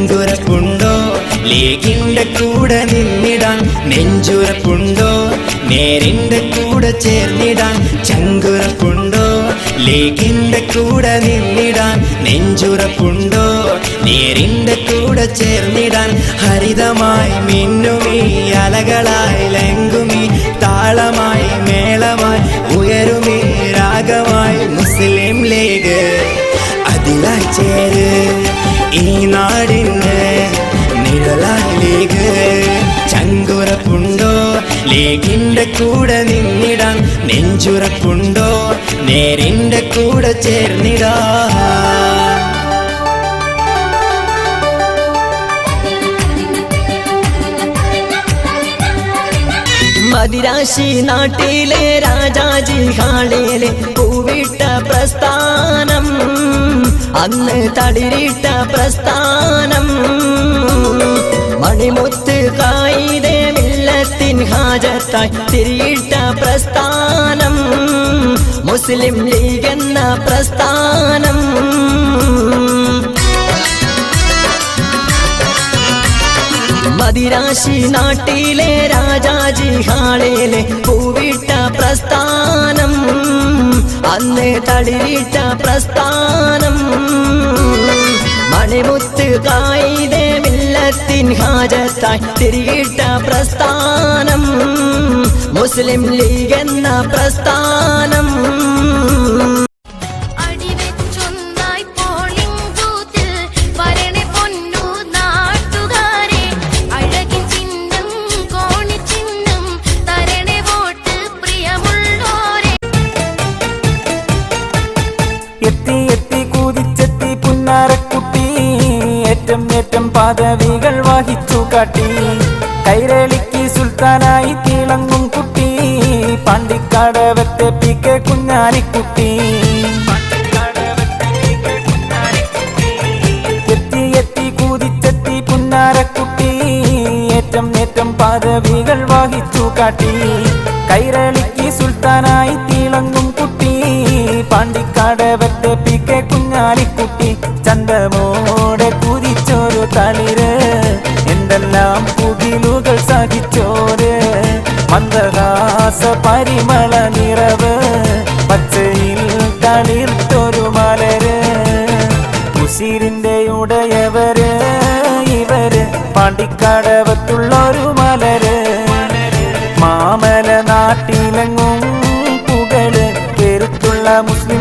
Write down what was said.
ചങ്കുറപ്പുണ്ടോ ലേഖിന്റെ കൂടെ നിന്നിടാൻ നെഞ്ചുരപ്പുണ്ടോ? നേരിന്റെ കൂടെ ചേർന്നിടാൻ ചങ്കുറപ്പുണ്ടോ ലേഖിന്റെ കൂടെ നിന്നിടാൻ നെഞ്ചുറപ്പുണ്ടോ നേരിന്റെ കൂടെ ചേർന്നിടാൻ ഹരിതമായി മിന്നുമീ അലകളായി ലങ്കുമീ താളമായി മേളമായി ഉയരുമീ രാഗമായി മുസ്ലിം ലീഗ് അതിലായി ചേര്. ഈ നാടിന് നിഴലായി ലീഗ് ചങ്കുറപ്പുണ്ടോ? ലീഗിന്റെ കൂടെ നിന്നിടാൻ നെഞ്ചുറപ്പുണ്ടോ? നേരിന്റെ കൂടെ ചേർന്നിടാ മദിരാശി നാട്ടിലെ രാജാജി ഹാളിലെ പൂവിട്ട പ്രസ്ഥാനം. അന്ന് തളിരിട്ട പ്രസ്ഥാനം. മണിമുത്ത് കായിതേ മില്ലത്തിൻ ഹാജത്തായി തിരിയിട്ട പ്രസ്ഥാനം. മുസ്ലിം ലീഗ് എന്ന പ്രസ്ഥാനം. മദിരാശി നാട്ടിലെ രാജാജി ഹാളിലെ പൂവിട്ട പ്രസ്ഥാനം അന്ന് തളിരിട്ട പ്രസ്ഥാനം. മണിമുത്ത് കായിതേ മില്ലത്തിൻ ഹാജത്തായി തിരികിട്ട പ്രസ്ഥാനം മുസ്ലിം ലീഗ് എന്ന പ്രസ്ഥാനം. ഏറ്റം ഏറ്റം പദവികൾ വഹിച്ചു കാട്ടി. കൈരളിക്ക് സുൽത്താനായി തിളങ്ങും കുട്ടി. പാണ്ടിക്കാടവത്തെ പി കെ കുഞ്ഞാലിക്കുട്ടി. എത്തി എത്തി കൂതിച്ചെത്തി പുന്നാരക്കുട്ടി. ഏറ്റം ഏറ്റം പദവികൾ വഹിച്ചു കാട്ടി. കൈരളിക്ക് സുൽത്താനായി തിളങ്ങും കുട്ടി. പാണ്ടിക്കാടവത്തെ പി കെ കുഞ്ഞാലിക്കുട്ടി. ചന്തമോടെ തളിര്. എന്തെല്ലാം പുതിലുകൾ സഹിച്ചോര്. മന്ദഹാസ പരിമള നിറവ്. പച്ചയിൽ തളിർത്തൊരു മലര്. ഉസിരിന്റെ ഉടയവര് ഇവർ പാണ്ടിക്കടവത്തുള്ളൊരു മലര്. മാമല നാട്ടിലെങ്ങും പുകൾ പെരുത്തുള്ള മുസ്ലിം